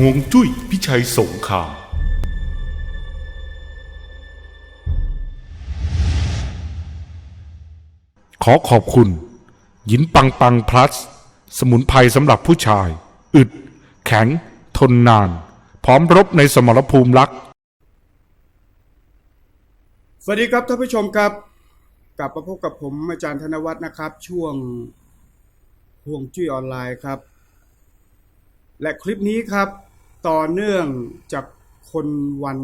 ห่วงจุ้ยพิชัยสงครามขอขอบคุณ หยินปังปังพลัส สมุนไพรสำหรับผู้ชาย อึด แข็ง ทนนาน พร้อมรบในสมรภูมิรัก สวัสดีครับท่านผู้ชมครับ กลับมาพบกับผมอาจารย์ธนวัฒน์นะครับ ช่วงห่วงจุ้ยออนไลน์ครับ และคลิปนี้ครับ ต่อเนื่องจากคนวัน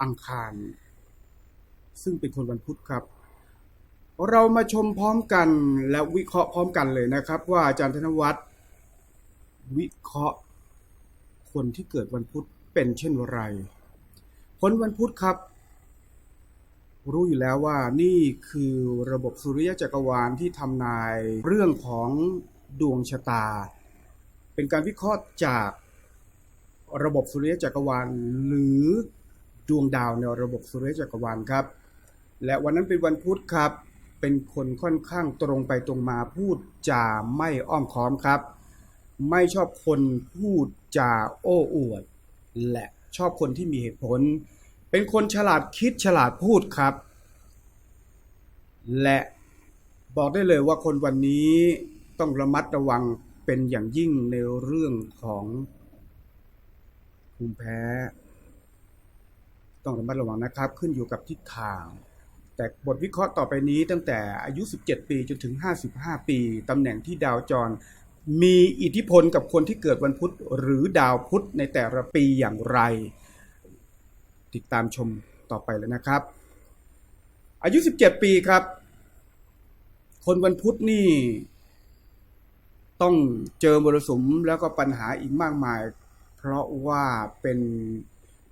อังคาร ซึ่งเป็นคนวันพุธครับ เรามาชมพร้อมกันและวิเคราะห์พร้อมกันเลยนะครับ ว่าอาจารย์ธนวัฒน์วิเคราะห์คนที่เกิดวันพุธเป็นเช่นไรคนวันพุธครับ รู้อยู่แล้วว่านี่คือระบบสุริยะจักรวาลที่ทำนายเรื่องของดวงชะตา เป็นการวิเคราะห์จาก ระบบสุริยะจักรวาล หรือดวงดาวในระบบสุริยะจักรวาลครับ และวันนั้นเป็นวันพุธครับ เป็นคนค่อนข้างตรงไปตรงมาพูดจาไม่อ้อมค้อมครับ ไม่ชอบคนพูดจาโอ้อวด และชอบคนที่มีเหตุผล เป็นคนฉลาดคิดฉลาดพูดครับ และบอกได้เลยว่าคนวันนี้ต้องระมัดระวังเป็นอย่างยิ่งในเรื่องของ ภูมิแพ้ ต้องระมัดระวังนะครับ ขึ้นอยู่กับทิศทาง แต่บทวิเคราะห์ต่อไปนี้ตั้งแต่อายุ 17 ปีจนถึง 55 ปีตำแหน่งที่ดาวจร มีอิทธิพลกับคนที่เกิดวันพุธหรือดาวพุธในแต่ละปีอย่างไร ติดตามชมต่อไปเลยนะครับ อายุ 17 ปีครับ คนวันพุธนี่ต้องเจอมรสุมแล้วก็ปัญหาอีกมากมาย ราะว่าเป็น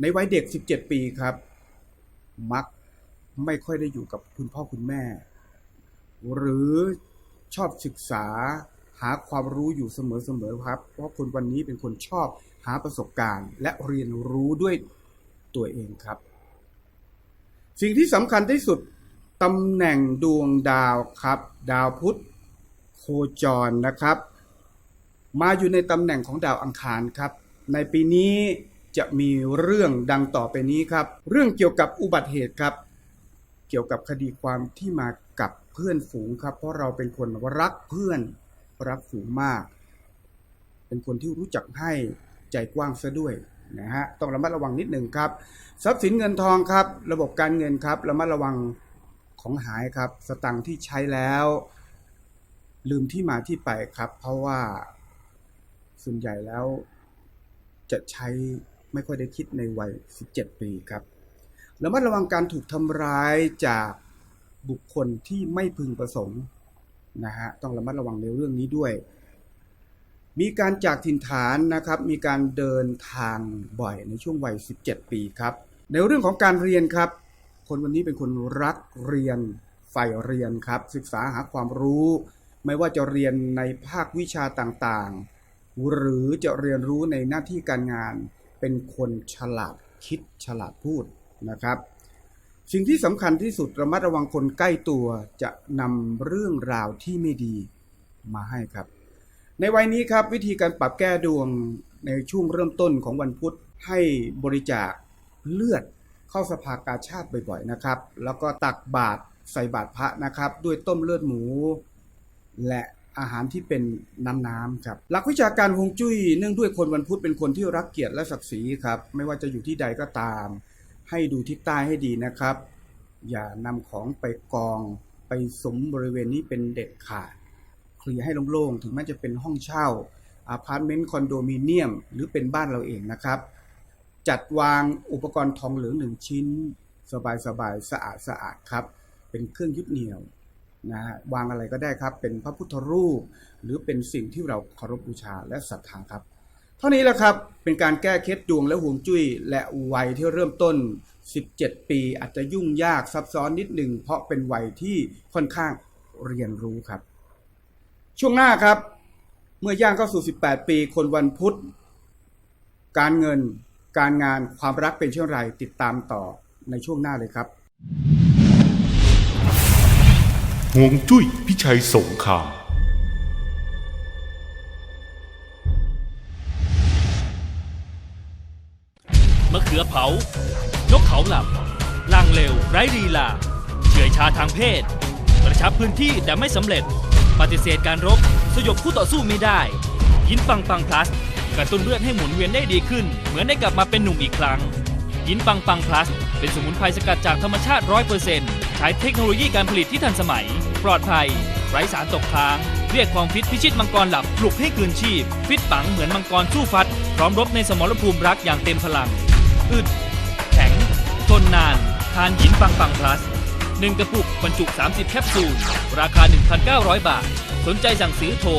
ในวัยเด็ก 17 ปีครับ มักไม่ค่อยได้อยู่กับคุณพ่อคุณแม่ หรือชอบศึกษาหาความรู้อยู่เสมอๆครับ เพราะคนวันนี้เป็นคนชอบหาประสบการณ์ และเรียนรู้ด้วยตัวเองครับ สิ่งที่สำคัญที่สุดตำแหน่งดวงดาวครับ ดาวพุธโคจรนะครับ มาอยู่ในตำแหน่งของดาวอังคารครับ ในปีนี้จะมีเรื่องดังต่อไปนี้ครับ เรื่องเกี่ยวกับอุบัติเหตุครับ เกี่ยวกับคดีความที่มากับเพื่อนฝูงครับ เพราะเราเป็นคนรักเพื่อนรักฝูงมาก เป็นคนที่รู้จักให้ใจกว้างซะด้วยนะฮะต้องระมัดระวังนิดหนึ่งครับ ทรัพย์สินเงินทองครับ ระบบการเงินครับระมัดระวังของหายครับ สตังที่ใช้แล้ว ลืมที่มาที่ไปครับ เพราะว่าส่วนใหญ่แล้ว จะใช้ไม่ค่อยได้คิดในวัย 17 ปีครับระมัดระวังการถูกทำร้ายจากบุคคลที่ไม่พึงประสงค์นะฮะต้องระมัดระวังในเรื่องนี้ด้วย มีการจากถิ่นฐานนะครับ มีการเดินทางบ่อยในช่วงวัย 17 ปีครับ ในเรื่องของการเรียนครับ คนวันนี้เป็นคนรักเรียนใฝ่เรียนครับ ศึกษาหาความรู้ ไม่ว่าจะเรียนในภาควิชาต่างๆ หรือจะเรียนรู้ในหน้าที่การงาน เป็นคนฉลาดคิดฉลาดพูดนะครับ สิ่งที่สำคัญที่สุดระมัดระวังคนใกล้ตัวจะนำเรื่องราวที่ไม่ดีมาให้ครับ ในวัยนี้ครับวิธีการปรับแก้ดวงในช่วงเริ่มต้นของวันพุธให้บริจาคเลือดเข้าสภากาชาติบ่อยๆนะครับ แล้วก็ตักบาตรใส่บาตรพระนะครับ ด้วยต้มเลือดหมู และ อาหารที่เป็นน้ำๆครับหลักวิชาการฮวงจุ้ยเนื่องด้วยคนวันพุธเป็นคนที่รักเกียรติและศักดิ์ศรีครับไม่ว่าจะอยู่ที่ใดก็ตาม ให้ดูทิศใต้ให้ดีนะครับ อย่านำของไปกองไปสมบริเวณนี้เป็นเด็ดขาดเคลียร์ให้โล่งๆถึงแม้จะเป็นห้องเช่าอาพาร์ตเมนต์คอนโดมิเนียม หรือเป็นบ้านเราเองนะครับ จัดวางอุปกรณ์ทองเหลืองหนึ่งชิ้น สบายๆสะอาดสะอาดครับ เป็นเครื่องยึดเหนี่ยว นะฮะวางอะไรก็ได้ครับ เป็นพระพุทธรูป หรือเป็นสิ่งที่เราเคารพบูชาและศรัทธาครับ เท่านี้แหละครับเป็นการแก้เคล็ดดวงและห่วงจุ้ย และวัยที่เริ่มต้น 17 ปี อาจจะยุ่งยากซับซ้อนนิดหนึ่งเพราะเป็นวัยที่ค่อนข้างเรียนรู้ครับ ช่วงหน้าครับ เมื่อย่างเข้าสู่ 18 ปีคนวันพุธ การเงินการงานความรักเป็นเช่นไรติดตามต่อในช่วงหน้าเลยครับ ห่วงจุ้ยพิชัยสงครามมะเขือเผายกเขาหลับลังเร็ว ไร้ลีลาเฉื่อยชาทางเพศ กระชับพื้นที่แต่ไม่สำเร็จ ปฏิเสธการรบ สยบคู่ต่อสู้ไม่ได้ ยินปังปังพลัสกระตุ้นเลือดให้หมุนเวียนได้ดีขึ้น เหมือนได้กลับมาเป็นหนุ่มอีกครั้ง ยินปังปังพลัส เป็นสมุนไพรสกัดจากธรรมชาติ 100%ใช้เทคโนโลยีการผลิตที่ทันสมัย ปลอดภัย ไร้สารตกค้าง เรียกความฟิตพิชิตมังกรหลับปลุกให้คืนชีพ ฟิตปังเหมือนมังกรสู้ฟัด พร้อมรบในสมรภูมิรักอย่างเต็มพลัง อึด แข็ง ทนนาน ทานหินปังปังพลัส1กระปุกบรรจุ 30 แคปซูล ราคา 1,900 บาท สนใจสั่งซื้อโทร